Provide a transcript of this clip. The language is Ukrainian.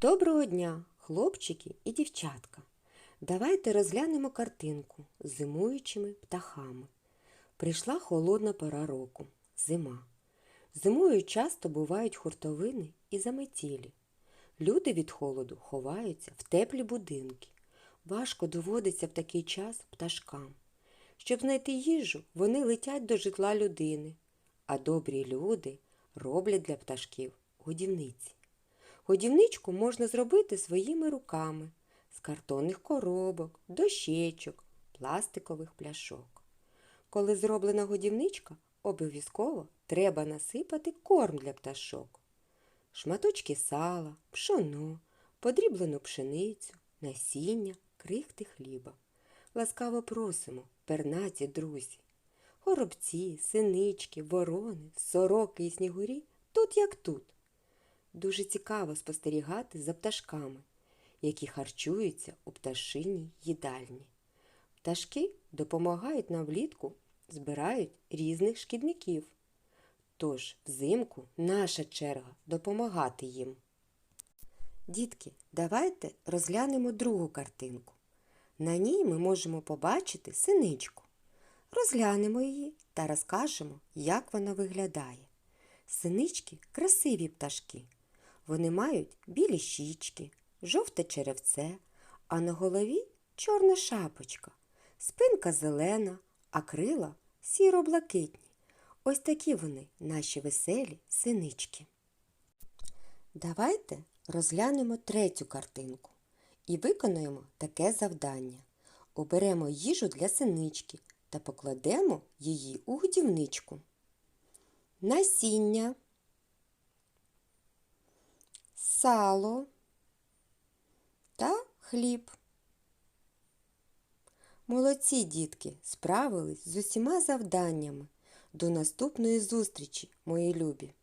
Доброго дня, хлопчики і дівчатка. Давайте розглянемо картинку з зимуючими птахами. Прийшла холодна пора року зима. Зимою часто бувають хуртовини і заметілі. Люди від холоду ховаються в теплі будинки. Важко доводиться в такий час пташкам. Щоб знайти їжу, вони летять до житла людини, а добрі люди роблять для пташків годівниці. Годівничку можна зробити своїми руками з картонних коробок, дощечок, пластикових пляшок. Коли зроблена годівничка, обов'язково треба насипати корм для пташок. Шматочки сала, пшоно, подріблену пшеницю, насіння, крихти хліба. Ласкаво просимо, пернаті друзі. Горобці, синички, ворони, сороки і снігурі тут як тут. Дуже цікаво спостерігати за пташками, які харчуються у пташиній їдальні. Пташки допомагають нам влітку, збирають різних шкідників. Тож взимку наша черга допомагати їм. Дітки, давайте розглянемо другу картинку. На ній ми можемо побачити синичку. Розглянемо її та розкажемо, як вона виглядає. Синички красиві пташки. Вони мають білі щічки, жовте черевце, а на голові чорна шапочка, спинка зелена, а крила сіро-блакитні. Ось такі вони, наші веселі синички. Давайте розглянемо третю картинку і виконаємо таке завдання. Оберемо їжу для синички та покладемо її у годівничку. Насіння, сало та хліб. Молодці дітки справились з усіма завданнями. До наступної зустрічі, мої любі!